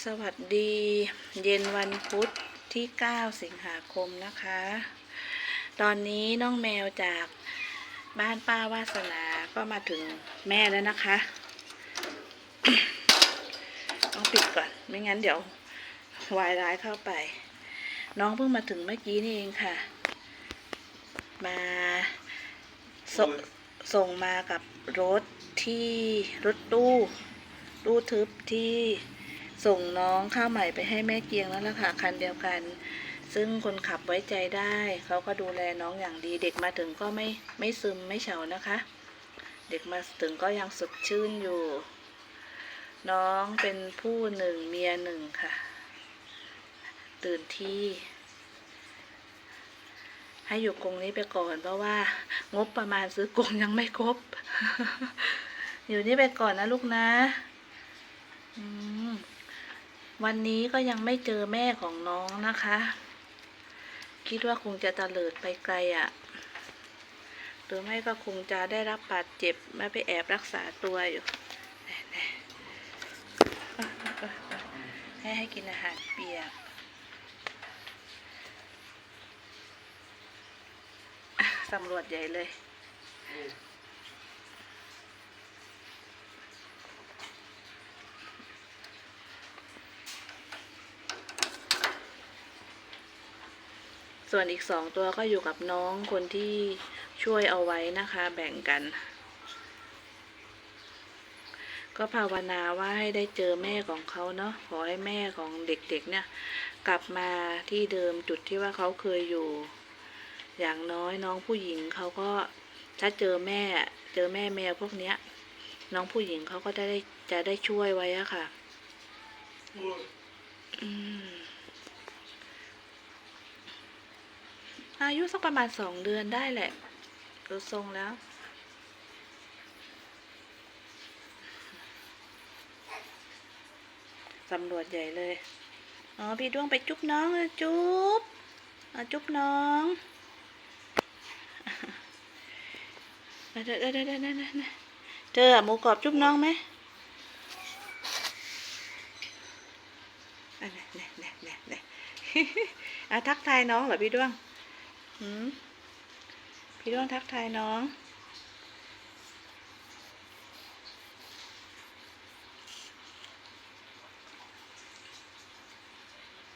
สวัสดี เย็นวันพุธที่ 9 สิงหาคมนะคะ ตอนนี้น้องแมวจากบ้านป้าวาสนาก็มาถึงแม่แล้วนะคะ ต้องปิดก่อน ไม่งั้นเดี๋ยววายร้ายเข้าไป น้องเพิ่งมาถึงเมื่อกี้นี่เองค่ะ มาสส่งมากับรถที่รถตู้ ตู้ทึบที่ ส่งน้องข้าวใหม่ไปให้แม่เกียงแล้วล่ะค่ะคันเดียวกัน ซึ่งคนขับไว้ใจได้ เขาก็ดูแลน้องอย่างดีเด็กมาถึงก็ไม่ไม่ซึมไม่เฉานะคะ เด็กมาถึงก็ยังสดชื่นอยู่ น้องเป็นผู้หนึ่งเมียหนึ่งค่ะ ตื่นที่ ให้อยู่กรงนี้ไปก่อนเพราะว่า งบประมาณซื้อกรงยังไม่ครบ อยู่นี่ไปก่อนนะลูกนะ อืม วันนี้ก็ยังไม่เจอแม่ของน้องนะคะ คิดว่าคงจะตะเลิดไปไกลอะ่ะ หรือไม่ก็คงจะได้รับบาดเจ็บม่ไปแอบรักษาตัวอยู่ให้ให้กินอาหารเปียกสำรวจใหญ่เลย ส่วนอีกสองตัวก็อยู่กับน้องคนที่ช่วยเอาไว้นะคะ แบ่งกัน ก็ภาวนาว่าให้ได้เจอแม่ของเขาเนาะขอให้แม่ของเด็กๆ เนี่ย กลับมาที่เดิมจุดที่ว่าเขาเคยอยู่ อย่างน้อยน้องผู้หญิงเขาก็ถ้าเจอแม่เจอแม่แมวพวกเนี้ย น้องผู้หญิงเขาก็จะได้จะได้ช่วยไว้อะค่ะ อืม อายุสักประมาณสองเดือนได้แหละดูทรงแล้วสำรวจใหญ่เลย อ๋อ พี่ดวงไปจุ๊บน้องเลยจุ๊บจุ๊บน้องเดี๋ยวเดี๋ยวเดี๋ยวเดี๋ยวเดี๋ยวเจอหมูกรอบจุ๊บน้องไหมอันนี้เนี่ยเนี่ยเนี่ยเนี่ยอะทักทายน้องเหรอพี่ดวง พี่ดวงทักทายน้อง